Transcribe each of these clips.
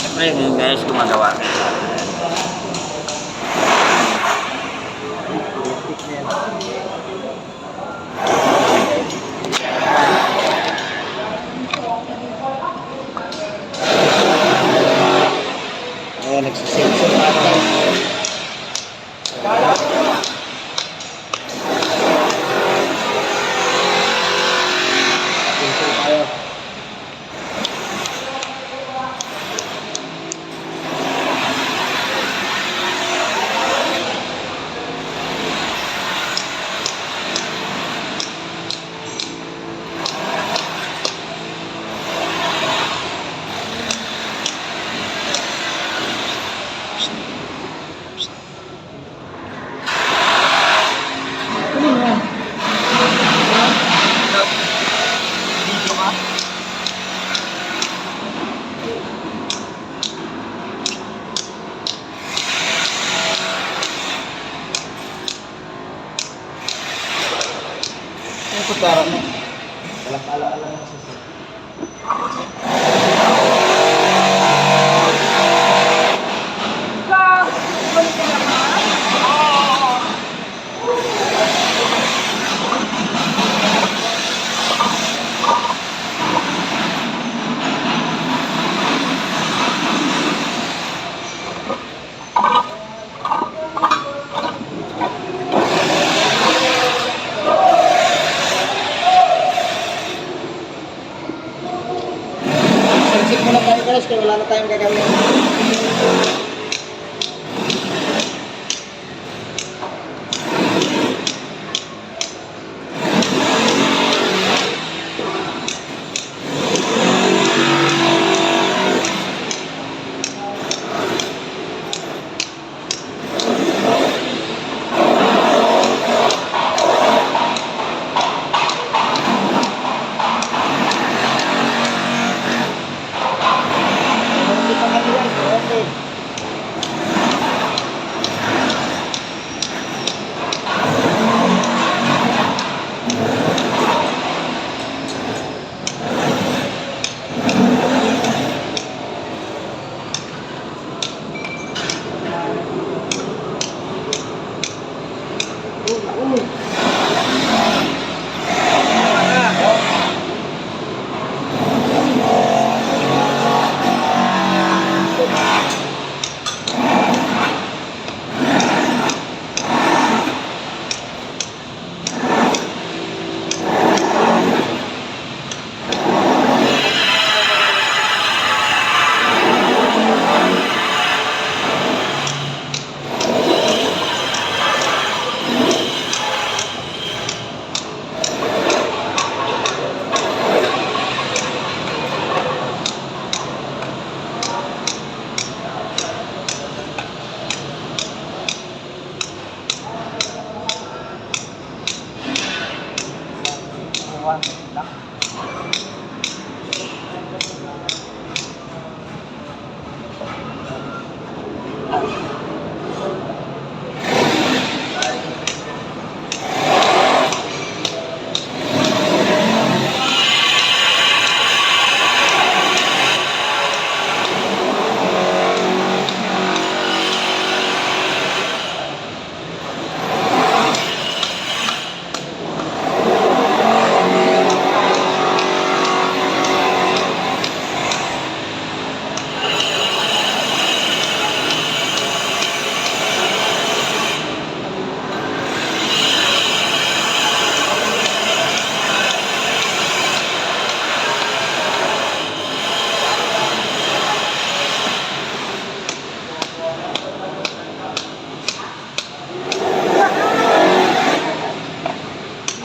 Ayun guys, gumagawa. Ayan, nagsisimsim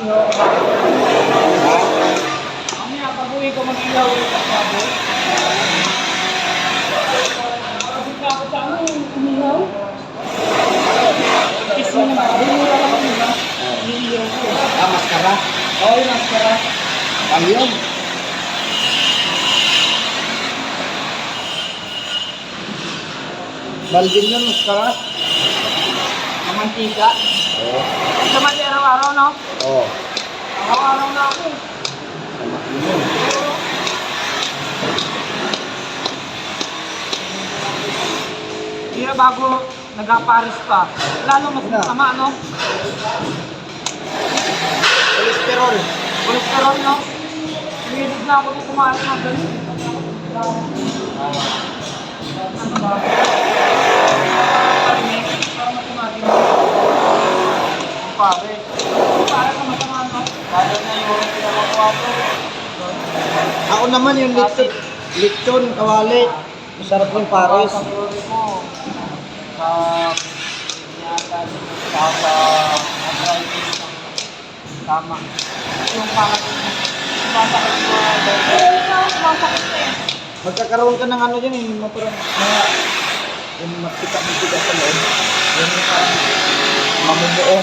Mamaya, pag-uwi ko mag-ilaw ulit ang babo. Pagod ka ako sa ano, umihaw. Kiss mo naman, bumura lang ako na. Umiiyaw ko. Ah, maskara. Oo, yung maskara. Ano yun? Baldin yun, maskara. Mamantika. Oo. Sa mali araw-araw, no? Oo. Araw-araw na ako. Tama yun. bago nag-Paris pa. Lalo mas masama, no? Cholesterol. Cholesterol, no? Hilig na ako kung kumain ng ganun. Ano ba? Para matimagin mo. Ang pare. Para ka masama, no? Lalo na yung pinakakuha ko. Ako naman yung lechon, lechon, kawali. Masarap yung pares. Sa glory mo. Sa yata sa sa arthritis tama. Yung sumasakit mo. Oo, sumasakit na eh. Magkakaroon ka ng ano dyan eh, mga parang mga yung magtika-magtika sa loob. Yung parang mamumuo.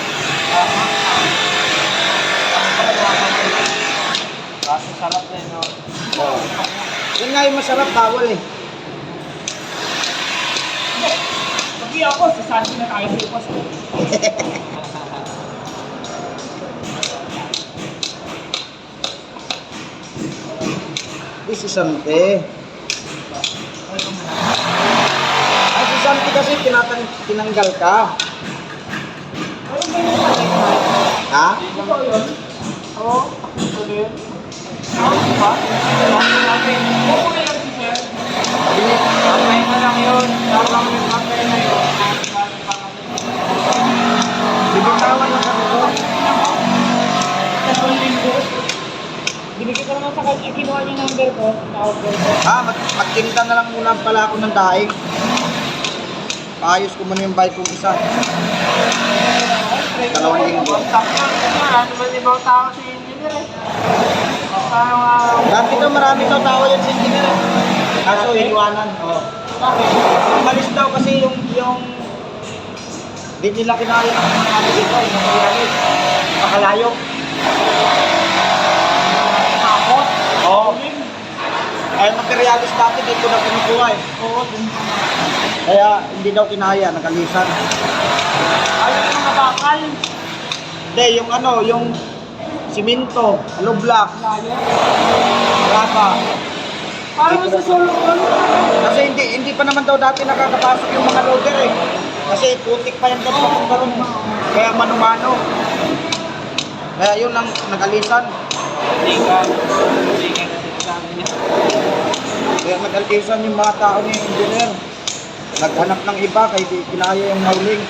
Kaso sarap na no? Oh. Yan nga yung masarap, bawal eh. Sabi ako, sa Santi na tayo sa ipas. Di si Sante. Ay, si Sante kasi tinatang, tinanggal ka. Ha? Ito yun? Oo. Ito din. Ah, di ba? Lang si Sir. Na lang yun. Tawag yung okay na yun. Kami. Tatlong linggo. Binigyan ko naman sa kanya, kinuha niya number ko. Tawag ko. Ha, mag magtinda na lang muna pala ako ng daing. Paayos ko muna yung bike kong isa. Dalawang linggo. Ano ba ibang tao si engineer eh? Dati daw marami daw tao yan sa engineer. eh. Kaso iniwanan. Oo. bakit? Umalis daw kasi yung yung di nila kinaya ng mga ano dito, yung. Makalayo. Takot. Oo. Ay, materialis dati dito na pinukuha eh. Oo. Kaya hindi daw kinaya, nagalisan. Ayaw yung mga bakal. Hindi, yung ano, yung simento, hollow block, rapa. Parang sa solo ko. Kasi hindi hindi pa naman daw dati nakakapasok yung mga loader eh. Kasi putik pa yan daw papunta ron. Kaya mano-mano. Kaya yun ang nagalisan. Hindi ka. Hindi ka kasi sabi niya. Kaya nag-alkisan yung mga tao ni engineer. Naghanap ng iba kaya di kinaya yung howling.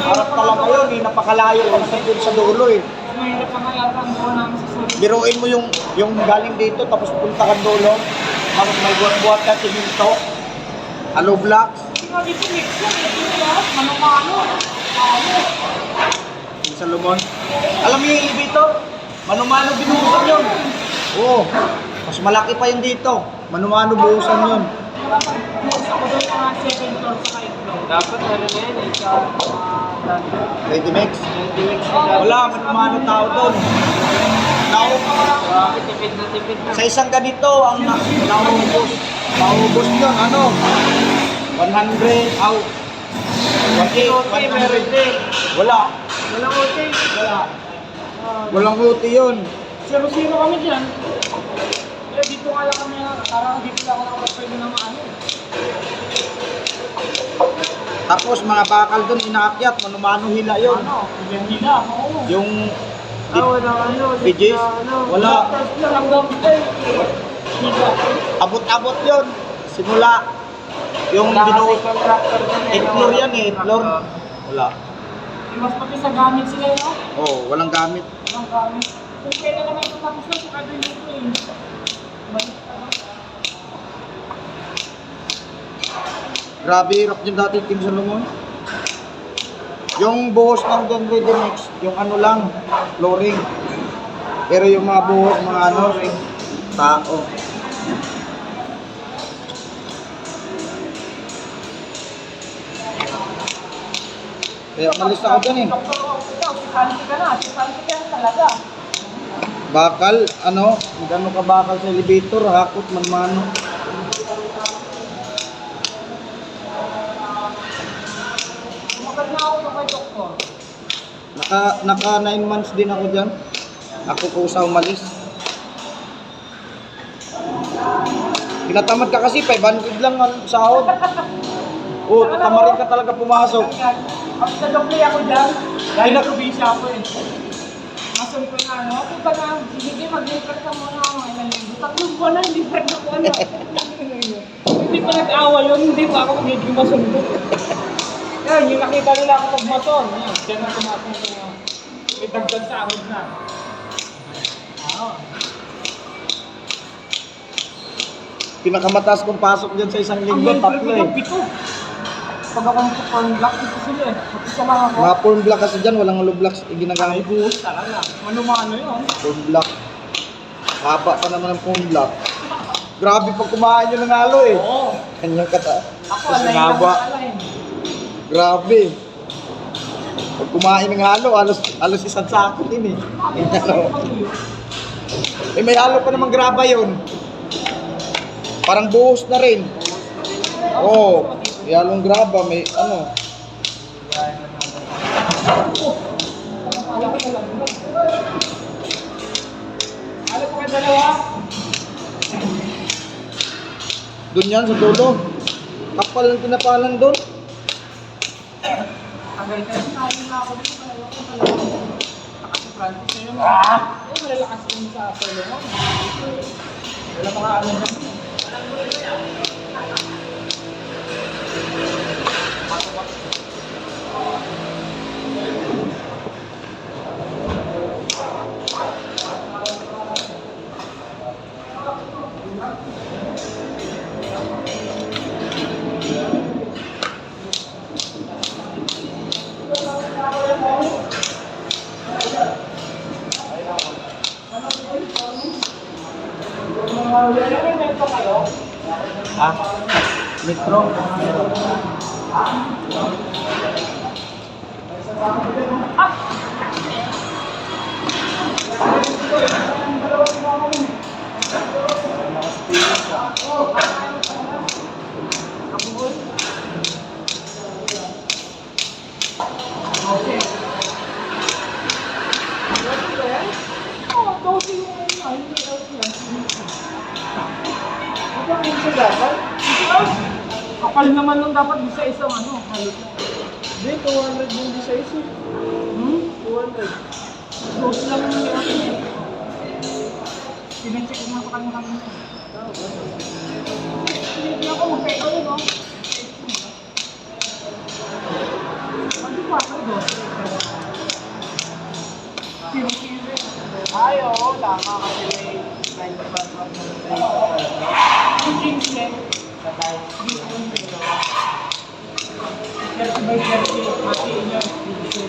Harap talaga yun, eh, napakalayo kasi dun sa dulo eh. Mahirap kaya ang buo namin sa solo. Biruin mo yung yung galing dito tapos punta ka dulo. Tapos may buhat-buhat ka siminto. Hollow nga dito mix yan. Ano? Yung Salomon. Alam niyo yung elevator? Manumano binuhusan yun. Oo. Mas malaki pa yun dito. Manumano buhusan yun. Dapat ano na yan eh. Sa mga Ready mix. Ready mix Wala, manumano tao doon. Nau Grabe, tipid na tipid na. sa isang ganito ang na naubos. Naubos yun, ano? 100, aw. 180, Okay, meron 100. din. Wala. Walang okay. Wala. Ah, Walang uti yun. Zero-zero kami dyan. Eh, dito nga lang kami, parang dito lang ako nakapagpwede ng mga ano. Tapos mga bakal doon inaakyat, manumano hila yun. Ano, yan nila, oo. Yung Ah, wala ano, ano. Wala. Hanggang, eh, abot-abot yun. Simula. Yung dyan eh. Eight-floor yan eh. Ah, Wala. Mas pati sa gamit sila, no? Oh, walang gamit. Walang gamit. Kung kailan naman ito tapos na, saka din dito eh. Na. Grabe, hirap yung dati Team Solomon. Yung buhos ng Don Ready Mix, yung ano lang, flooring. Pero yung mga buhos, mga ano, tao. Kaya umalis ako dyan eh. Sikanti ka na. Sikanti ka na talaga. Bakal, ano, magano ka bakal sa elevator, hakot man mano. Tumagal na ako kay doktor. Naka, naka 9 months din ako dyan. Ako ko sa umalis. Tinatamad ka kasi, 500 lang ang sahod. Oo, oh, tamarin ka talaga pumasok. Tapos nag-apply ako dyan. Dahil na-probinsya ako eh. Ko na ano, punta na, sige, mag-lipat ka muna ako ilang linggo. Tatlong buwan na, lipat na ko ano. Hindi pa nag-awa yun, hindi pa ako magiging masundo. Yan, yung nakita nila ako pag-maton. Yan, dyan na tumatong ko. May dagdag sa ahod na. Ah, Pinakamataas kong pasok dyan sa isang ang linggo, tatlo eh. ng pito. Pag ako ng black dito sila eh. Mag-isa lang ako. Mga porn block kasi dyan, walang hollow blocks Ay, ginagamit. buhos talaga. Manumano yun. Porn block. Haba pa naman ang porn block. Grabe pag kumain yun ng halo eh. Oo. Kanyang kata. Ako, Kasi alay haba. Grabe. Pag kumain ng halo, halos, halos isang sako din eh. Ano? Eh may halo pa namang graba yun. Parang buhos na rin. Oo. Oh, may halong graba, may ano. Ano po kayo dalawa? Doon yan sa dulo. Kapal ng tinapalan doon. Tagal ka rin na ako dito. Dalawa ko dalawa. Nakasi Francis na yun. Ah! Eh, malalakas yun sa solo mo. Wala pa ano dyan. Ano yung metro kayo? Ah, metro. Oo, dosi yung Kapal naman nung dapat isa isang ano. Halot na. Hindi, 200 yung di sa. Hmm? 200. Dosi lang yung yan. Sinecheck na ako kanina kanina. Hindi ako yun, no? Ano ba ako dosi? Sino-sino. Ay, oo, tama kasi may 95 Yung jeans net. Jersey by jersey, mati inyo, jersey.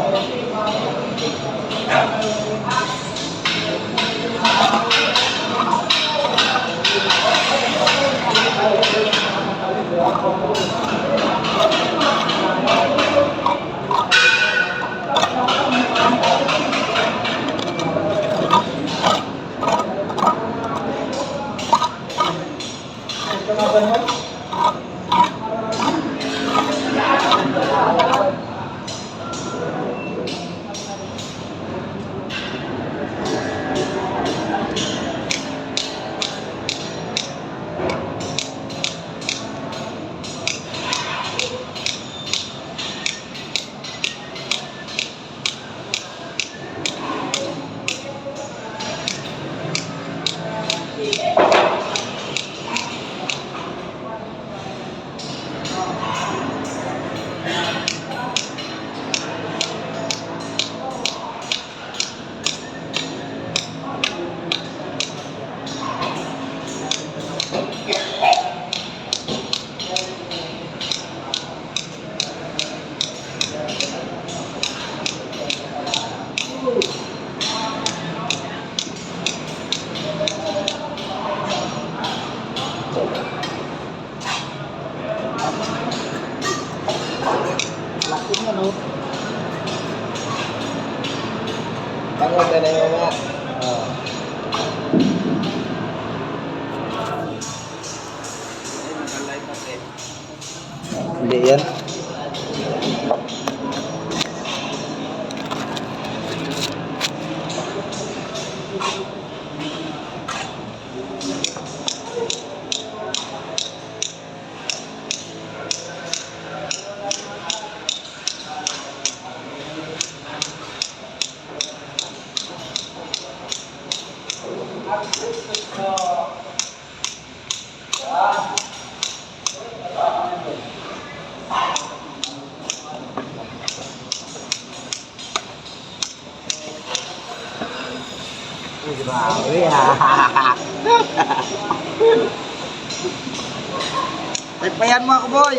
Paypayan mo ako, boy.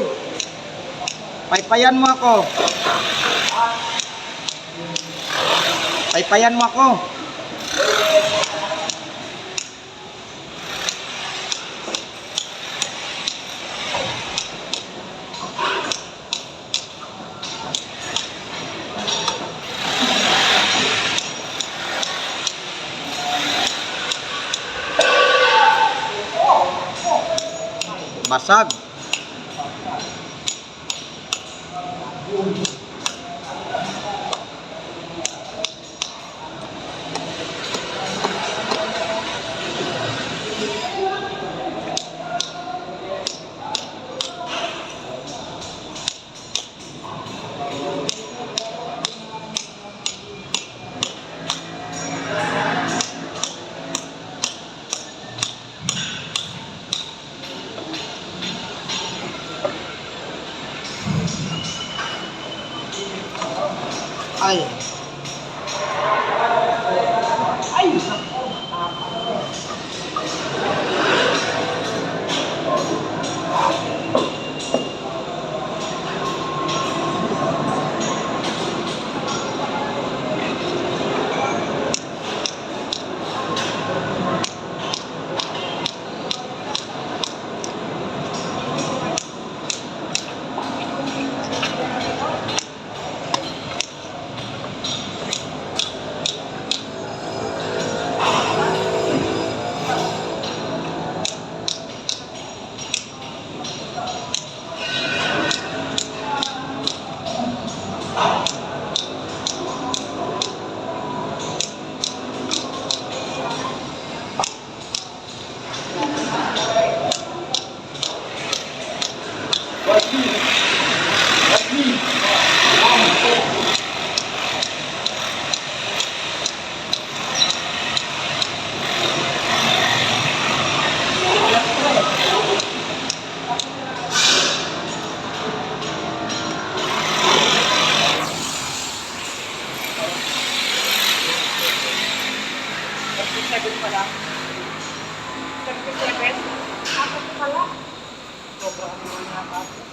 Paypayan mo ako. Paypayan mo ako. Basag.